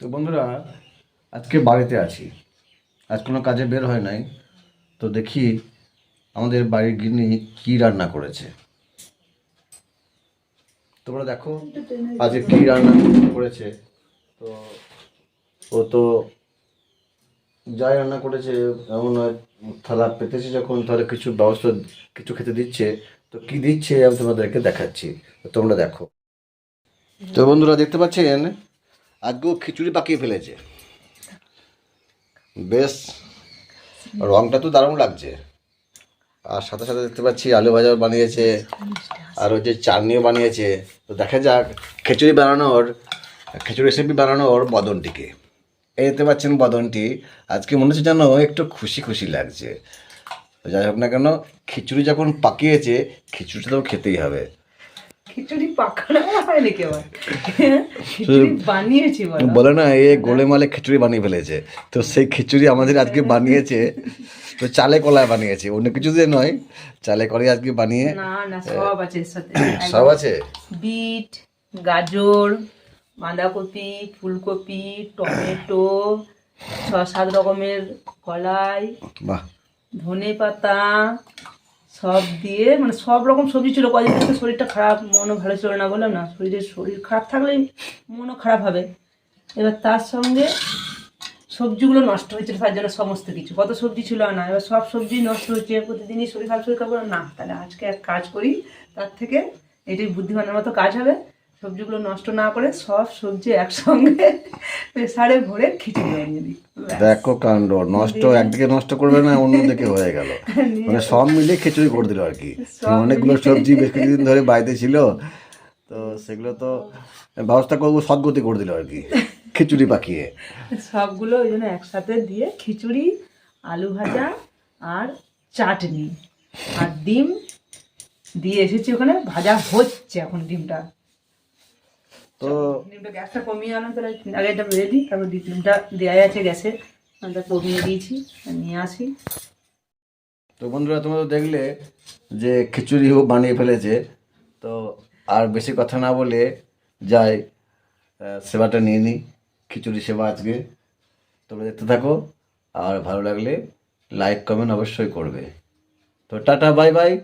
তো বন্ধুরা, আজকে বাড়িতে আছি। আজ কোনো কাজে বের হয় নাই। তো দেখি আমাদের বাড়ির গিন্নি কী রান্না করেছে। তোমরা দেখো, আজকে কী রান্না করেছে। তো ও তো যাই রান্না করেছে, এমন থালা পেতেছে যখন, তাহলে কিছু ব্যবস্থা, কিছু খেতে দিচ্ছে। তো কি দিচ্ছে আমি তোমাদেরকে দেখাচ্ছি। তোমরা দেখো। তো বন্ধুরা, দেখতে পাচ্ছেন? আজকেও খিচুড়ি পাকিয়ে ফেলেছে। বেশ, রংটা তো দারুণ লাগছে। আর সাথে সাথে দেখতে পাচ্ছি আলু ভাজা বানিয়েছে, আর ওই যে চাটনিও বানিয়েছে। তো দেখা যাক, খিচুড়ি বানানোর, খিচুড়ি রেসিপি বানানোর বদনটিকে। এই দেখতে পাচ্ছেন বদনটি, আজকে মনে হচ্ছে যেন একটু খুশি খুশি লাগছে। যাই হোক না কেন, খিচুড়ি যখন পাকিয়েছে, খিচুড়িটা তো খেতেই হবে। খিচুড়ি পাকানো হয় নাকি আবার? খিচুড়ি বানিয়েছি বলো। না এ গোলেমালে খিচুড়ি বানিয়ে ফেলেছে। তো সেই খিচুড়ি আমাদের আজকে বানিয়েছে। তো চালে কলায় বানিয়েছে। অন্য কিছু দিয়ে নয় চালে কলায় আজকে বানিয়ে না না সব আছে সব আছে? বিট গাজর বাঁধাকপি ফুলকপি টমেটো ছ সাত রকমের কলাই বাহ। ধনে পাতা সব দিয়ে মানে সব রকম সবজি ছিল। কদিন থেকে শরীরটা খারাপ, মনও ভালো ছিল না বললাম না, শরীরের শরীর খারাপ থাকলেই মনও খারাপ হবে। এবার তার সঙ্গে সবজিগুলো নষ্ট হয়েছিল তার জন্য সমস্ত কিছু। কত সবজি ছিল না। এবার সব সবজি নষ্ট হচ্ছে প্রতিদিনই শরীর খারাপ শরীর খারাপ না, তাহলে আজকে এক কাজ করি, তার থেকে এটাই বুদ্ধিমানের মতো কাজ হবে। সবজিগুলো নষ্ট না করে সব সবজি একসঙ্গে প্রেসারে ভরে খিচুড়ি বানিয়ে দিই দেখো কাণ্ড নষ্ট একদিকে নষ্ট করবে না অন্যদিকে হয়ে গেল। মানে সব মিলে খিচুড়ি করে দিল আর কি। অনেকগুলো সবজি বেশ কিছুদিন ধরে বাড়িতে ছিল তো সেগুলো তো ব্যবস্থা করব সদ্গতি করে দিল আর কি খিচুড়ি পাকিয়ে। সবগুলো ওই জন্য একসাথে দিয়ে খিচুড়ি আলু ভাজা আর চাটনি। আর ডিম দিয়ে এসেছি ওখানে ভাজা হচ্ছে এখন ডিমটা। তো গ্যাসটা কমিয়ে আনো তাহলে আগে এটা বেড়ে দিই তারপর দি- ডিমটা দেওয়া আছে গ্যাসে। ওটা কমিয়ে দিয়েছি নিয়ে আসি। তো বন্ধুরা তোমরা তো দেখলে যে খিচুড়িও বানিয়ে ফেলেছে। তো আর বেশি কথা না বলে যাই সেবাটা নিয়ে নিই খিচুড়ি সেবা আজকে। তোমরা দেখতে থাকো আর ভালো লাগলে লাইক কমেন্ট অবশ্যই করবে। তো টাটা বাই বাই।